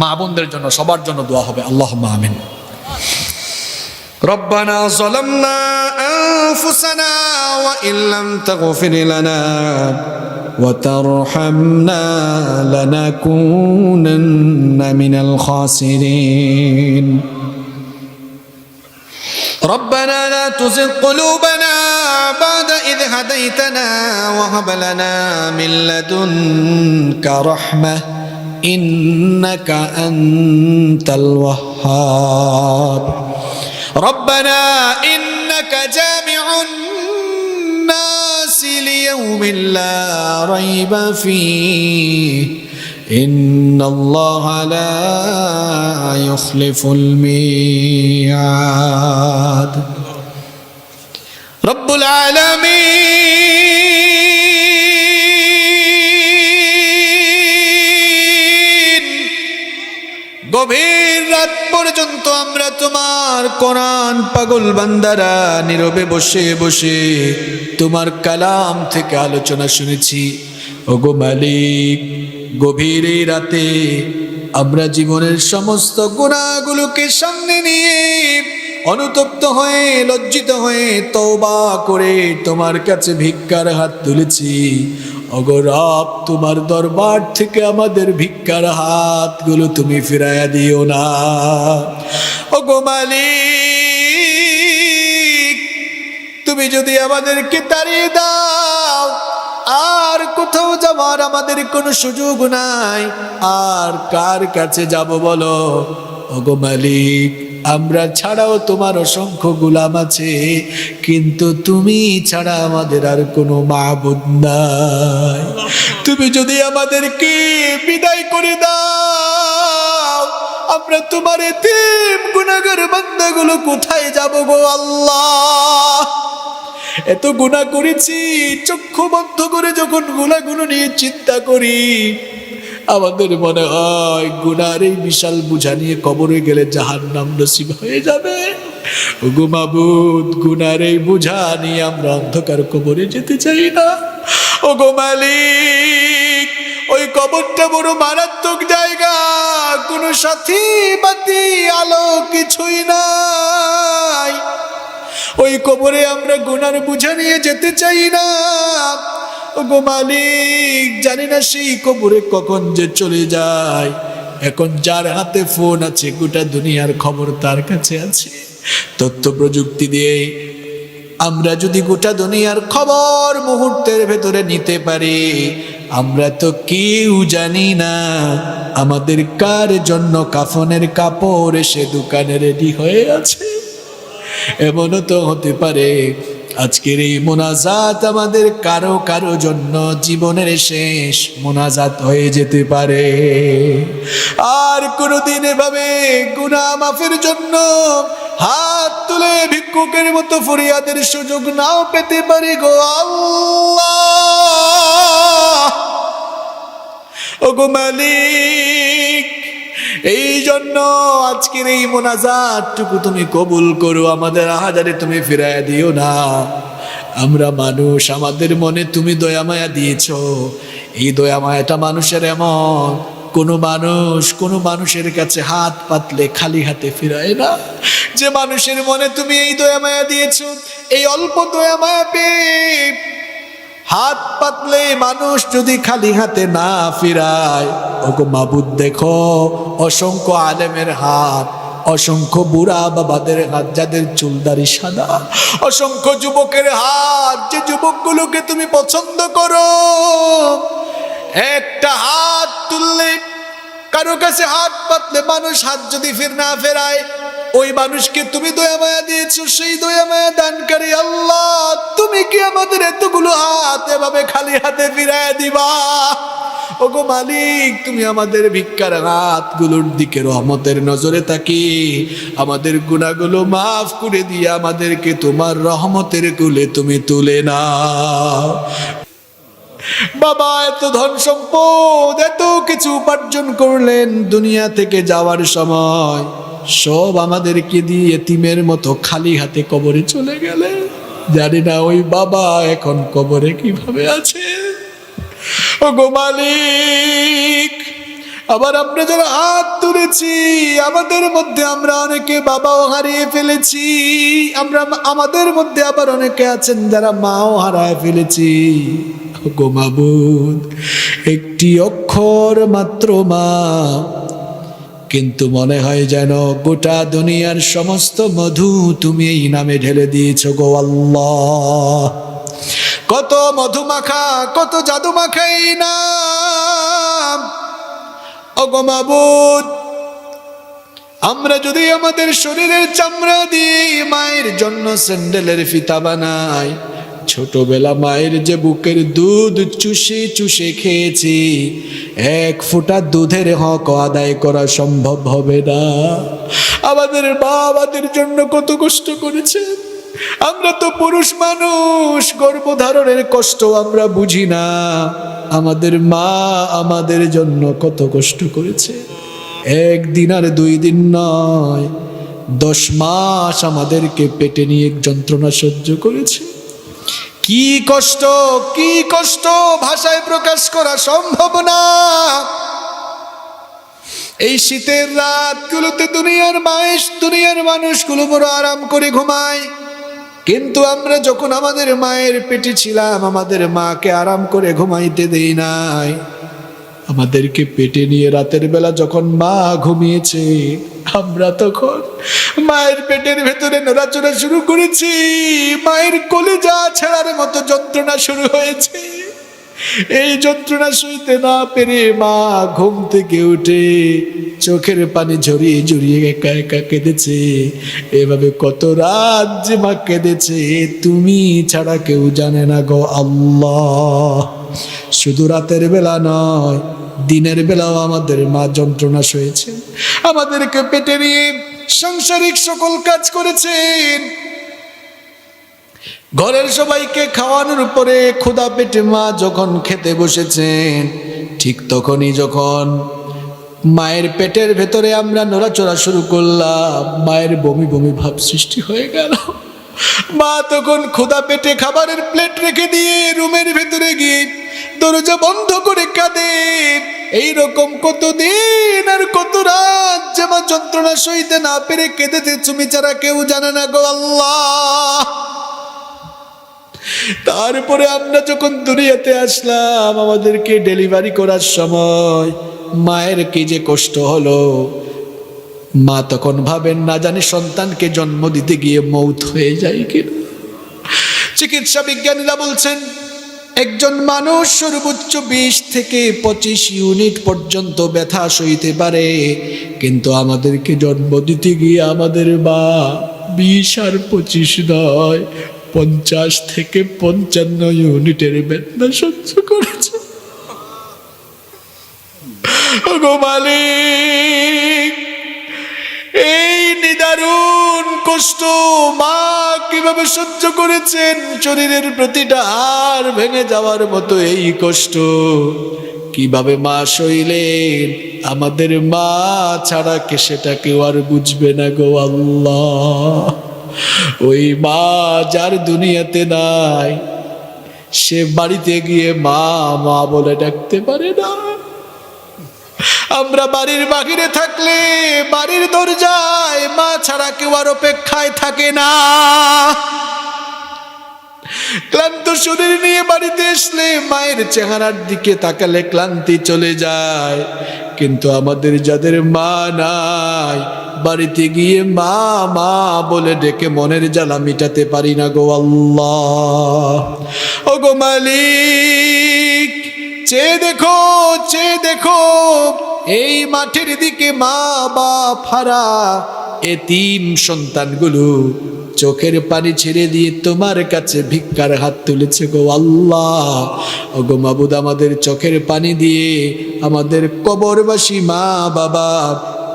মা বোনদের জন্য সবার জন্য দোয়া হবে আল্লাহ আমিন ربنا ظلمنا أنفسنا وإن لم تغفر لنا وترحمنا لنكونن من الخاسرين ربنا لا تزغ قلوبنا بعد إذ هديتنا وهب لنا من لدنك رحمة إنك أنت الوهاب. ربنا إنك جامع الناس ليوم لا ريب فيه. إن الله لا يخلف الميعاد. رب العالمين পর্যন্ত আমরা তোমার কোরআন পাগল বান্দারা নীরবে বসে বসে তোমার কালাম থেকে আলোচনা শুনেছি। ওগো মালিক, গভীর এই রাতে আমরা জীবনের সমস্ত গুণাগুলোকে সামনে নিয়ে অনুতপ্ত হয়ে, লজ্জিত হয়ে তওবা করে তোমার কাছে ভিক্ষার হাত তুলেছি। অগরব তোমার দরবার থেকে আমাদের ভিক্ষার হাতগুলো তুমি ফিরাইয়া দিও না। ওগো মালিক, তুমি যদি আমাদেরকে তাড়িয়ে দাও, আর কোথাও যাবার আমাদের কোনো সুযোগ নাই, আর কার কাছে যাব বলো? ওগো মালিক আমরা ছাড়াও তোমার অসংখ্য গুলাম আছে, কিন্তু তুমি ছাড়া আমাদের আর কোনো মাহবুদ নাই। তুমি যদি আমাদেরকে বিদায় করে দাও, আমরা তোমার এতিম গুনাগার বান্দাগুলো কোথায় যাব গো আল্লাহ? এত গুণা করেছি, চক্ষু বন্ধ করে যখন গুণাগুলো নিয়ে চিন্তা করি আমাদের মনে হয় গুনার এই বিশাল বুঝা নিয়ে কবরে গেলে জাহান নাম নসিব হয়ে যাবে। ওগো মাবুদ, গুনার এই বুঝা নিয়ে আমরা অন্ধকার কবরে যেতে চাই না। ওগো মালিক, ওই কবরটা বড় মারাত্মক জায়গা, কোনো সাথী বাতি আলো কিছুই নাই। ওই কবরে আমরা গুনার বুঝা নিয়ে যেতে চাই না। গো মালিক, জানি না সেই কবরে কখন যে চলে যায়। এখন যার হাতে ফোন আছে, গোটা দুনিয়ার খবর তার কাছে আছে। তথ্য প্রযুক্তি দিয়ে আমরা যদি গোটা দুনিয়ার খবর মুহূর্তের ভেতরে নিতে পারি, আমরা তো কেউ জানি না আমাদের কার জন্য কাফনের কাপড় এসে দোকানে রেডি হয়ে আছে। এমনও তো হতে পারে আজকের এই মোনাজাত আমাদের কারও কারও জন্য জীবনের শেষ মোনাজাত হয়ে যেতে পারে। আর কোনোদিন এভাবে গুনা মাফের জন্য হাত তুলে ভিক্ষুকের মতো ফরিয়াদের সুযোগ নাও পেতে পারি গো আল্লাহ। ওগো মালিক এই জন্য আজকের এই মোনাজাতটুকু তুমি কবুল করো, আমাদের আহাজারে তুমি ফিরাইয়া দিও না। আমরা মানুষ, আমাদের মনে তুমি দয়া মায়া দিয়েছ। এই দয়া মায়াটা মানুষের এমন, কোনো মানুষ, কোনো মানুষের কাছে হাত পাতলে খালি হাতে ফিরায় না। যে মানুষের মনে তুমি এই দয়া মায়া দিয়েছ, এই অল্প দয়া মায়া পেয়ে হাত পাতলে মানুষ যদি খালি হাতে না ফিরায়, ওগো মাবুদ দেখো, অসংখ্য আলেমের হাত, অসংখ্য বুড়া বাবাদের হাত যাদের চুলদারি সাদা, অসংখ্য যুবকের হাত যে যুবকগুলোকে তুমি পছন্দ করো, একটা হাত তুললে কারও কাছে হাত পাতলে মানুষ হাত যদি ফির না ফেরায়, ওই মানুষকে তুমি দয়া মায়া দিয়েছ, সেই দয়া মায়া দানকারী আল্লাহ, তুমি কি আমাদের এতগুলো হাত এভাবে খালি হাতে ফিরায় দিবা? ওগো মালিক, তুমি আমাদের ভিক্ষার হাতগুলোর দিকে রহমতের নজরে তাকি, আমাদের গুণাগুলো মাফ করে দিয়ে আমাদেরকে তোমার রহমতের কুলে তুমি তুলে নাও। বাবা, এত ধন সম্পদ, এত কিছু উপার্জন করলেন দুনিয়া থেকে যাওয়ার সময়। সব আমাদেরকে দিয়ে এতিমের মতো খালি হাতে কবরে চলে গেলে জানি না ওই বাবা এখন কবরে কীভাবে আছে। ও গো মালিক, আবার আমরা যারা হাত তুলেছি, আমাদের মধ্যে আমরা অনেকে বাবাও হারিয়ে ফেলেছি। আমরা, আমাদের মধ্যে আবার অনেকে আছেন যারা মাও হারায় ফেলেছি। গো একটি অক্ষর মাত্র মা। কিন্তু মনে হয় যেন গোটা দুনিয়ার সমস্ত মধু তুমি এই নামে ঢেলে দিয়েছ গো আল্লাহ। কত মধু মাখা, কত জাদু মাখা এই নাম। ওগো মাবুদ, আমরা যদি আমাদের শরীরের চামড়া দিয়ে মায়ের জন্য স্যান্ডেলের ফিতা বানাই ছোটবেলা মায়ের যে বুকের দুধ চুষে চুষে খেয়েছি, এক ফোঁটা দুধের হক আদায় করা সম্ভব হবে না। আমাদের মা বাবাদের জন্য কত কষ্ট করেছে। আমরা তো পুরুষ মানুষ, গর্ভধারণের কষ্ট আমরা বুঝি না। আমাদের মা আমাদের জন্য কত কষ্ট করেছে। একদিন আর দুই দিন নয়, দশ মাস আমাদেরকে পেটে নিয়ে যন্ত্রণা সহ্য করেছে। কি কষ্ট কি কষ্ট ভাষায় প্রকাশ করা সম্ভব না। এই শীতের রাতগুলোতে দুনিয়ার মায়েস দুনিয়ার মানুষগুলো বড় আরাম করে ঘুমায়। কিন্তু আমরা যখন আমাদের মায়ের পেটে ছিলাম, আমাদের মাকে আরাম করে ঘুমাইতে দেই নাই। আমাদেরকে পেটে নিয়ে রাতের বেলা যখন মা ঘুমিয়েছে, আমরা তখন মায়ের পেটের ভেতরে নড়াচড়া শুরু করেছি। মায়ের কলেজা ছেড়ার মতো যন্ত্রণা শুরু হয়েছে। এই যন্ত্রণা সইতে না পেরে মা ঘুম থেকে উঠে চোখের পানি ঝরিয়ে ঝরিয়ে একা একা কেঁদেছে। এভাবে কত রাত যে মা কেঁদেছে, তুমি ছাড়া কেউ জানে না গো আল্লাহ। শুধু রাতের বেলা নয় দিনের বেলাও আমাদের মা যন্ত্রণা সয়েছে আমাদেরকে পেটে নিয়ে সাংসারিক সকল কাজ করেছেন। ঘরের সবাইকে খাওয়ানোর পরে ক্ষুধা পেটে মা যখন খেতে বসেছেন, ঠিক তখনই যখন মায়ের পেটের ভেতরে আমরা নড়াচড়া শুরু করলাম, মায়ের বমি বমি ভাব সৃষ্টি হয়ে গেল। মা তখন ক্ষুধা পেটে খাবারের প্লেট রেখে দিয়ে রুমের ভেতরে গিয়ে দরজা বন্ধ করে কাঁদে। এইরকম কতদিন আর কত রাত যে মা যন্ত্রণা সইতে না পেরে কেঁদেছে তুমি ছাড়া কেউ জানে না গো আল্লাহ। তারপরে আমরা যখন দুনিয়াতে আসলাম, আমাদেরকে ডেলিভারি করার সময় মায়ের কি যে কষ্ট হলো। মা তখন ভাবেন, না জানি সন্তানকে জন্ম দিতে গিয়ে মৌত হয়ে যায় কিনা? চিকিৎসা বিজ্ঞানীরা বলছেন একজন মানুষ সর্বোচ্চ বিশ থেকে পঁচিশ ইউনিট পর্যন্ত ব্যথা সইতে পারে। কিন্তু আমাদেরকে জন্ম দিতে গিয়ে আমাদের মা বিশ আর পঁচিশ নয়, পঞ্চাশ থেকে পঞ্চান্ন ইউনিটের বেদনা সহ্য করেছে। মালিক, এই নিদারুণ কষ্ট মা কীভাবে সহ্য করেছেন, শরীরের প্রতিটা হার ভেঙে যাওয়ার মতো এই কষ্ট। কীভাবে মা সইলেন? আমাদের মা ছাড়া কে সেটা কেউ আর বুঝবে না গো আল্লাহ। ওই মা যার দুনিয়াতে নাই, সে বাড়িতে গিয়ে মা মা বলে ডাকতে পারে না। আমরা বাড়ির বাহিরে থাকলে বাড়ির দরজায় মা ছাড়া কেউ আর অপেক্ষায় থাকে না। ক্লান্ত শরীর নিয়ে বাড়িতে আসলে মায়ের চেহারার দিকে তাকালে ক্লান্তি চলে যায়। কিন্তু আমাদের যাদের মা নাই, বাড়িতে গিয়ে মা মা বলে ডেকে মনের জ্বালা মিটাতে পারি না গো আল্লাহ। ও গো মালিক চেয়ে দেখো চেয়ে দেখো, এই মাঠের দিকে মা বাপ হারা এতিম সন্তানগুলো চোখের পানি ছেড়ে দিয়ে তোমার কাছে ভিক্ষার হাত তুলেছে গো আল্লাহ। গো মাবুদ, আমাদের চোখের পানি দিয়ে আমাদের কবরবাসী মা বাবা,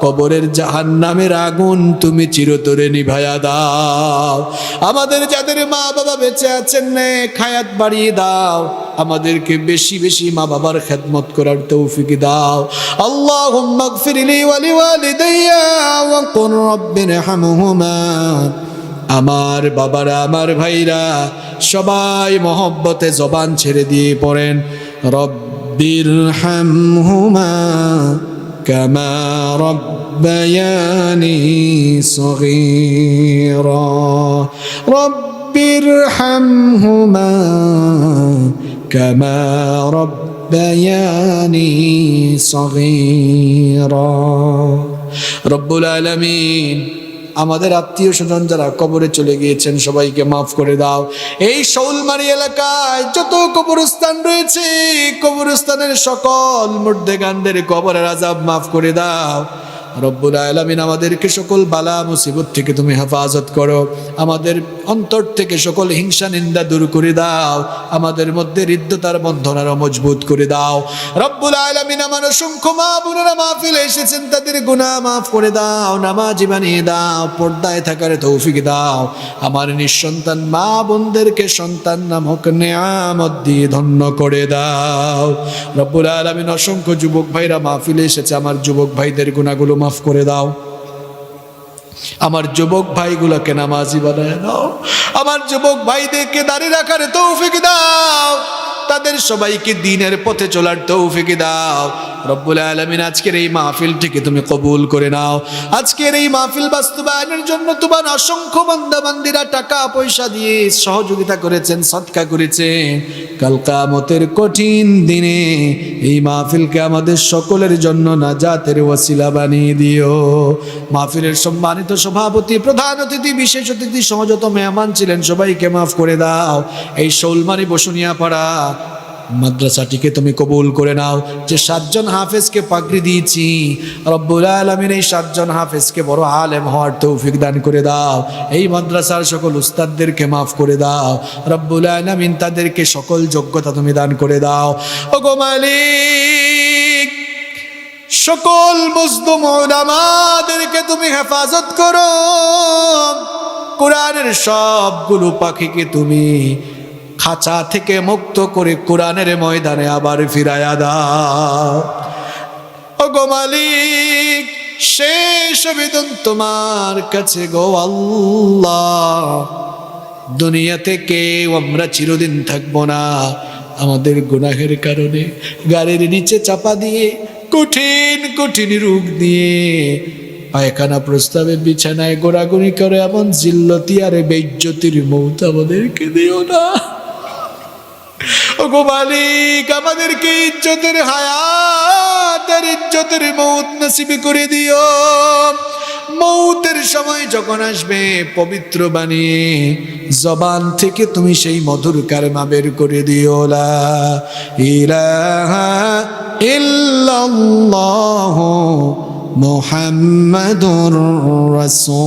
কবরের জাহান নামের আগুন তুমি চিরতরে নিভায়া দাও। আমাদের যাদের মা বাবা বেঁচে আছেন খায়াত বাড়িয়ে দাও। আমাদেরকে বেশি বেশি মা বাবার খেদমত করার তৌফিক দাও আল্লাহ মাগফিরলি ওয়ালি ওয়ালিদাইয়া ওয়া কুর রাব্বিরহামহুমা আমার বাবারা আমার ভাইরা সবাই মহব্বতে জবান ছেড়ে দিয়ে পড়েন রব্বির হামহুমা كما ربياني صغيرا رب ارحمهما كما ربياني صغيرا رب العالمين আমাদের আত্মীয় স্বজন যারা কবরে চলে গিয়েছেন সবাইকে মাফ করে দাও এই শৌলমারি এলাকায় যত কবরস্থান রয়েছে কবরস্থানের সকল মুর্দেগানদের কবরের আজাব মাফ করে দাও রব্বুল আলমিন আমাদেরকে সকল বালা মুসিবত থেকে তুমি হেফাজত করো। আমাদের অন্তর থেকে সকল হিংসা, নিন্দা দূর করে দাও। আমাদের মধ্যে হৃদ্যতার বন্ধন আরও মজবুত করে দাও। রব্বুল আলমিন আমার অসংখ্য মা বোনেরা মাহফিলে এসেছেন, তাদের গুণা মাফ করে দাও, নামাজি বানিয়ে দাও, পর্দায় থাকার তৌফিক দাও। আমার নিঃসন্তান মা বোনদেরকে সন্তান নামক নেয়ামত দিয়ে ধন্য করে দাও। রব্বুল আলমিন অসংখ্য যুবক ভাইরা মাহফিলে এসেছে, আমার যুবক ভাইদের গুণাগুলো মাফ করে দাও। আমার যুবক ভাইগুলোকে নামাজি বানায় দাও। আমার যুবক ভাইদেরকে দাঁড়িয়ে রাখার তৌফিক দাও। তাদের সবাইকে দিনের পথে চলার তৌফিক দাও। রব্বুল আলমিন, আজকের এই মাহফিলটিকে তুমি কবুল করে নাও। আজকের এই মাহফিল বাস্তবায়নের জন্য তোমার অসংখ্য বান্দাবান্দিরা টাকা পয়সা দিয়ে সহযোগিতা করেছেন, সৎকা করেছেন। কাল কামতের কঠিন দিনে এই মাহফিলকে আমাদের সকলের জন্য নাজাতের ওয়াসিলা বানিয়ে দিও। মাহফিলের সম্মানিত সভাপতি, প্রধান অতিথি, বিশেষ অতিথি সহজত মেহমান ছিলেন, সবাইকে মাফ করে দাও। এই শৌলমারি বসুনিয়া পাড়া মাদ্রাসাটিকে তুমি কবুল করে নাও। যে সাতজন হাফেজকে পাগড়ি দিয়েছি, রব্বুল আলমিন এই সাতজন হাফেজকে বড় আলেম হওয়ার তৌফিক দান করে দাও। এই মাদ্রাসার সকল উস্তাদদেরকে মাফ করে দাও। রব্বুল আলমিন তাদেরকে সকল যোগ্যতা তুমি দান করে দাও। ও গো মালিক, সকল মজদুম আমাদেরকে তুমি হেফাজত করো। কোরআনের সবগুলো পাখিকে তুমি খাঁচা থেকে মুক্ত করে কোরআনের ময়দানে আবার ফিরায়া দাও। মালিক, শেষ বেদন তোমার কাছে গো আল্লাহ। দুনিয়া থেকে আমরা চিরদিন থাকব না। আমাদের গুনাহের কারণে গাড়ির নিচে চাপা দিয়ে, কঠিন কঠিন রোগ দিয়ে পায়খানা প্রস্তাবে বিছানায় গোড়াগুড়ি করে এমন জিল্লতি আর বেজ্জতির মৌত আমাদেরকে দিও না। ওগো মালিক, আমাদেরকে ইজ্জতের হায়াত আর ইজ্জতের মৌত নসিবে করে দিও। মৌতের সময় যখন আসবে, পবিত্র বানিয়ে জবান থেকে তুমি সেই মধুর কারমা বের করে দিও। লা ইলাহা ইল্লাল্লাহ মুহাম্মাদুর রাসূলুল্লাহ।